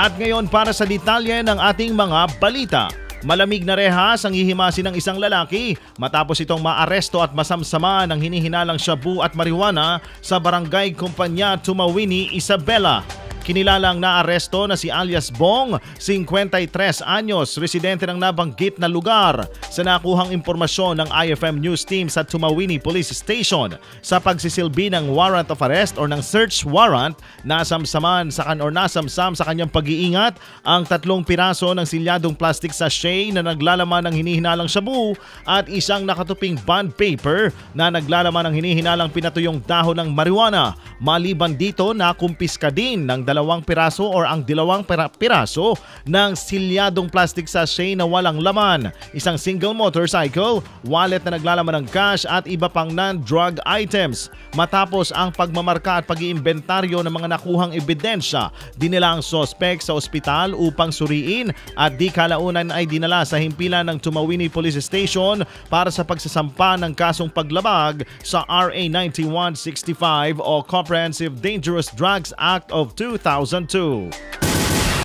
At ngayon para sa detalye ng ating mga balita. Malamig na rehas ang hihimasi ng isang lalaki matapos itong maaresto at masamsama ng hinihinalang shabu at marijuana sa barangay Kumpanya Tumawini, Isabela. Kinilalang naaresto na si alias Bong, 53 anyos, residente ng nabanggit na lugar sa nakuhang impormasyon ng IFM News Team sa Tumawini Police Station sa pagsisilbi ng warrant of arrest or ng search warrant nasamsaman sa kan or nasamsam sa kanyang pag-iingat ang tatlong piraso ng silyadong plastic sachet na naglalaman ng hinihinalang shabu at isang nakatuping bond paper na naglalaman ng hinihinalang pinatuyong dahon ng marijuana. Maliban dito, nakumpiska din ng dalawang piraso or ang dalawang pira- piraso ng silyadong plastic sachet na walang laman, isang single motorcycle, wallet na naglalaman ng cash at iba pang non-drug items. Matapos ang pagmamarka at pag-iimbentaryo ng mga nakuhang ebidensya, dinila ang sospek sa ospital upang suriin at di kalaunan ay dinala sa himpilan ng Tumawini Police Station para sa pagsasampa ng kasong paglabag sa RA 9165 o Comprehensive Dangerous Drugs Act of 2002.